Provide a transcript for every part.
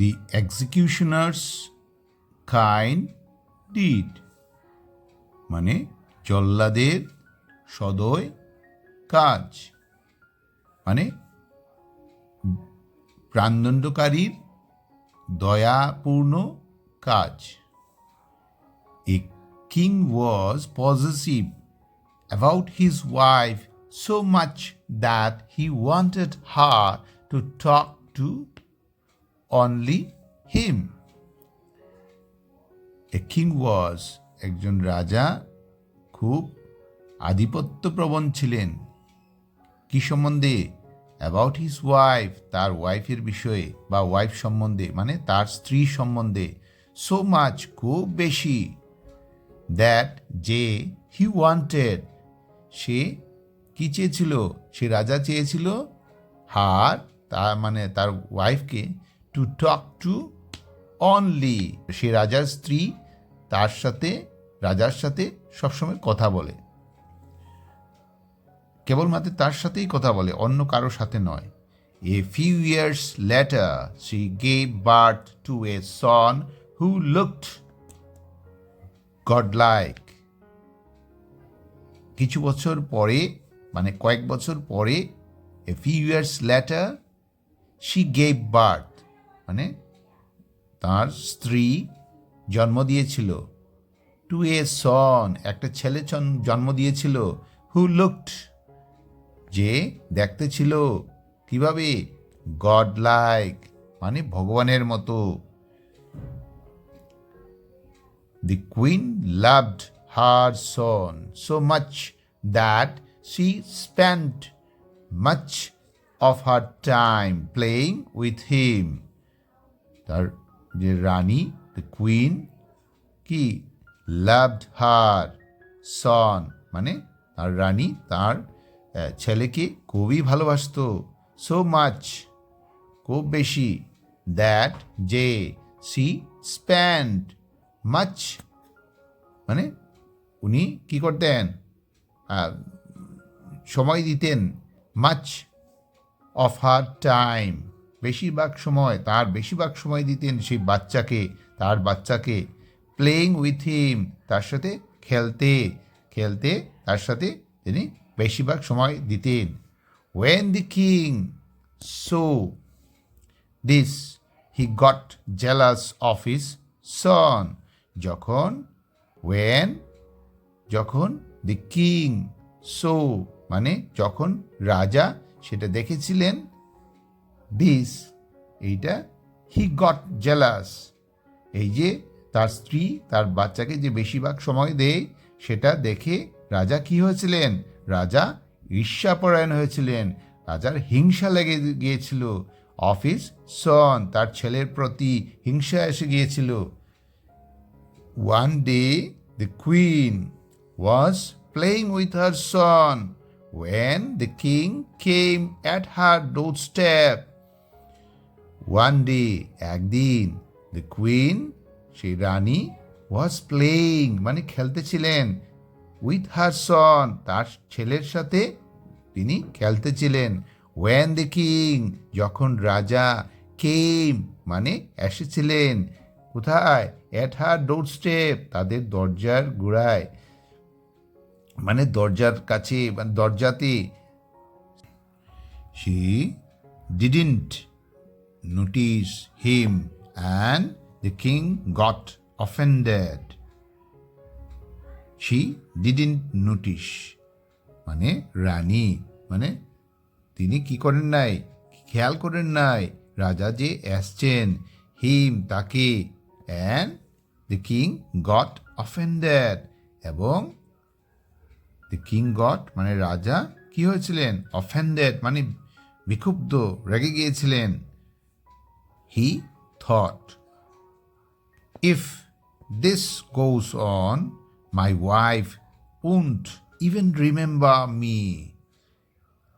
the executioner's kind deed মানে জল্লাদের সদয় কাজ মানে প্রাণদণ্ডকারীর দয়াপূর্ণ কাজ A king was possessive about his wife so much that he wanted her to talk to only him. A king was একজন রাজা, খুব আধিপত্যপ্রবণ ছিলেন। কি সম্বন্ধে? অ্যাবাউট হিজ ওয়াইফ তার ওয়াইফের বিষয়ে, বা ওয়াইফ সম্বন্ধে মানে তার স্ত্রী সম্বন্ধে। সো মাচ খুব বেশি। দ্যাট যে হি ওয়ান্টেড সে কি চেয়েছিল? সে রাজা চেয়েছিল, হার, তার মানে তার ওয়াইফকে টু টক টু অনলি সে রাজার স্ত্রী, তার সাথে, রাজার সাথে সবসময় কথা বলে। কেবলমাত্র তার সাথেই কথা বলে, অন্য কারও সাথে নয়। A few years later she gave birth to a son who looked god like কিছু বছর পরে মানে কয়েক বছর পরে a few years later she gave birth মানে তার স্ত্রী জন্ম দিয়েছিল। টু এ সন, একটা ছেলে জন্ম দিয়েছিল। হু লুকড, যে দেখতে ছিল কীভাবে? গড লাইক মানে ভগবানের মতো। The queen loved her son so much that she spent much of her time playing with him তার যে রানী দ্য কুইন কি? লাভড হার সন মানে তার রানী, তার ছেলেকে খুবই ভালোবাসতো সো মাচ খুব বেশি দ্যাট যে সি স্প্যান্ড মাচ মানে উনি কি করতেন? সময় দিতেন মাচ অফ হার টাইম বেশিরভাগ সময়, তার বেশিরভাগ সময় দিতেন সেই বাচ্চাকে, তার বাচ্চাকে প্লেইং উইথ হিম তার সাথে খেলতে খেলতে তার সাথে তিনি বেশিরভাগ সময় দিতেন। When the king so this he got jealous of his son যখন ওয়েন যখন দি কিং সো মানে যখন রাজা সেটা দেখেছিলেন দিস এইটা হি গট জেলাস এই যে তার স্ত্রী তার বাচ্চাকে যে বেশিরভাগ সময় দেয় সেটা দেখে রাজা কি হয়েছিলেন? রাজা ঈর্ষাপরায়ণ হয়েছিলেন। রাজার হিংসা লেগে গিয়েছিল। অফিস সন তার ছেলের প্রতি হিংসা এসে গিয়েছিল। One day, the queen was playing with her son when the king came at her doorstep. One day একদিন দ্য কুইন সেই রানী was playing মানে খেলতেছিলেন উইথ হার সন তার ছেলের সাথে তিনি খেলতেছিলেন ওয়েন দ্য কিং যখন রাজা কেম মানে এসেছিলেন, কোথায়? অ্যাট হার ডোর স্টেপ তাদের দরজার গোড়ায় মানে দরজার কাছে মানে দরজাতে। She didn't notice him and the king got offended she didn't notice মানে রানী মানে তিনি কি করেন নাই? খেয়াল করেন নাই? রাজা যে আসছেন হিম তাকে and the king got offended এবং দ্য কিং গট মানে রাজা কি হয়েছিলেন? অফেন্ডেড মানে বিক্ষুব্ধ, রেগে গিয়েছিলেন। He thought If this goes on, my wife won't even remember me.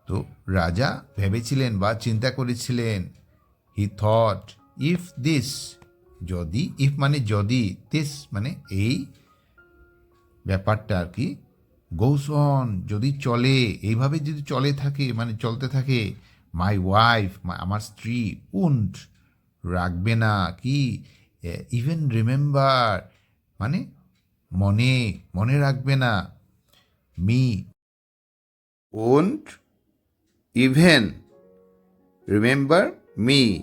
তো রাজা ভেবেছিলেন বা চিন্তা করেছিলেন হি থট ইফ দিস যদি ইফ মানে যদি দিস মানে এই ব্যাপারটা আর কি গোস অন যদি চলে এইভাবে যদি চলে থাকে মানে চলতে থাকে মাই ওয়াইফ আমার স্ত্রী উন্ট রাখবে না কি? ইভেন রিমেম্বার মানে মনে মনে রাখবে না। Me won't even remember me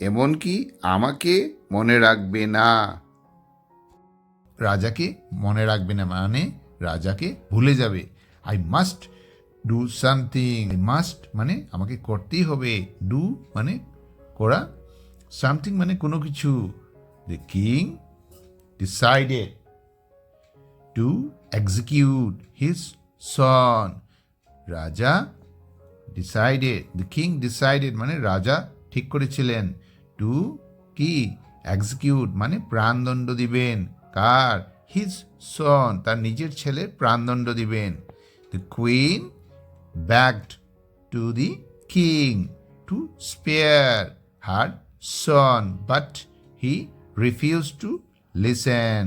এমনকি আমাকে মনে রাখবে না। রাজাকে মনে রাখবে না মানে রাজাকে ভুলে যাবে। I must do something must মানে আমাকে করতেই হবে। ডু মানে করা সামথিং মানে কোনো কিছু। The king decided to execute his son রাজা ডিসাইডেড দ্য কিং ডিসাইডেড মানে রাজা ঠিক করেছিলেন টু কি? এক্সিকিউট মানে প্রাণদণ্ড দিবেন। কার? হিজ সন তার নিজের ছেলে প্রাণদণ্ড দিবেন। The queen begged to the king to spare her son but he refuse to listen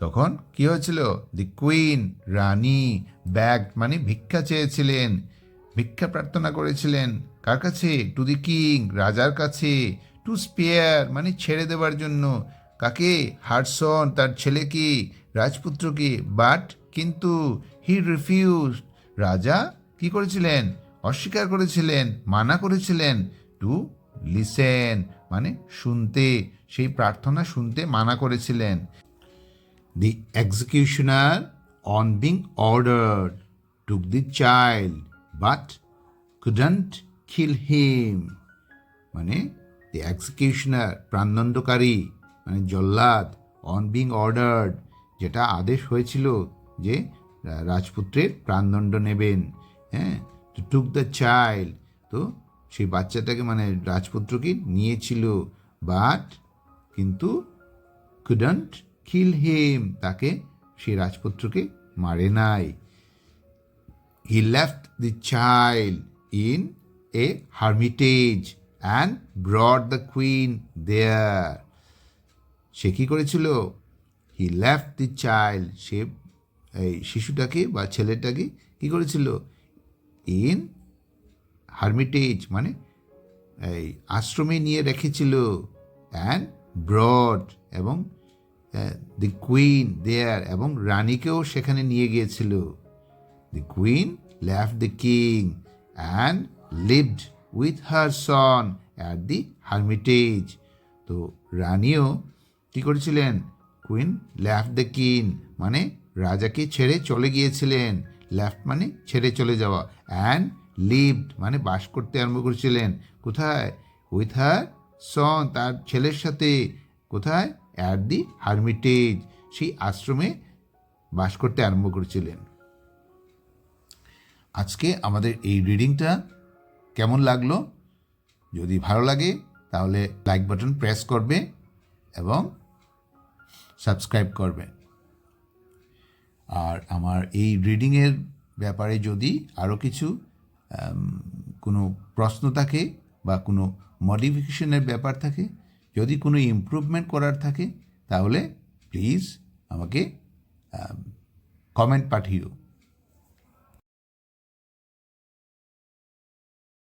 তখন কি হয়েছিল? দি কুইন রানী ব্যাগ মানে ভিক্ষা চেয়েছিলেন, ভিক্ষা প্রার্থনা করেছিলেন। কার কাছে? টু দি কিং রাজার কাছে। টু স্পেয়ার মানে ছেড়ে দেওয়ার জন্য। কাকে? হারসন, তার ছেলেকে, রাজপুত্রকে। বাট কিন্তু হি রিফিউজ রাজা কি করেছিলেন? অস্বীকার করেছিলেন, মানা করেছিলেন। টু লিসেন মানে শুনতে সেই প্রার্থনা শুনতে মানা করেছিলেন। The executioner, on being ordered, took the child but couldn't kill হিম মানে the এক্সিকিউশনার প্রাণদণ্ডকারী মানে জল্লাদ অন বিং অর্ডার্ড যেটা আদেশ হয়েছিল যে রাজপুত্রের প্রাণদণ্ড নেবেন। হ্যাঁ টুক দ্য চাইল্ড তো সেই বাচ্চাটাকে মানে রাজপুত্রকে নিয়েছিল বাট কিন্তু কুডন্ট কিল হিম তাকে সেই রাজপুত্রকে মারে নাই। He left the child in a hermitage and brought the queen there সে কী করেছিল? হি লেফট দি চাইল্ড সে, এই শিশুটাকে বা ছেলেটাকে কী করেছিল? ইন হার্মিটেজ মানে এই আশ্রমে নিয়ে রেখেছিল অ্যান্ড ব্রড এবং দি কুইন দেয়ার এবং রানীকেও সেখানে নিয়ে গিয়েছিল। The queen left the king and lived with her son at the hermitage তো রানীও কী করেছিলেন? কুইন লেফট দ্য কিং মানে রাজাকে ছেড়ে চলে গিয়েছিলেন। লেফট মানে ছেড়ে চলে যাওয়া। অ্যান্ড লিভড মানে বাস করতে আরম্ভ করেছিলেন। কোথায়? উইথ হার সন তার ছেলের সাথে। কোথায়? অ্যাট দি হার্মিটেজ সেই আশ্রমে বাস করতে আরম্ভ করেছিলেন। আজকে আমাদের এই রিডিংটা কেমন লাগল? যদি ভালো লাগে, তাহলে লাইক বাটন প্রেস করবে এবং সাবস্ক্রাইব করবে। আর আমার এই রিডিংয়ের ব্যাপারে যদি আরও কিছু কোনো প্রশ্ন থাকে বা কোনো মডিফিকেশনের ব্যাপার থাকে, যদি কোনো ইম্প্রুভমেন্ট করার থাকে, তাহলে প্লিজ আমাকে কমেন্ট পাঠিও।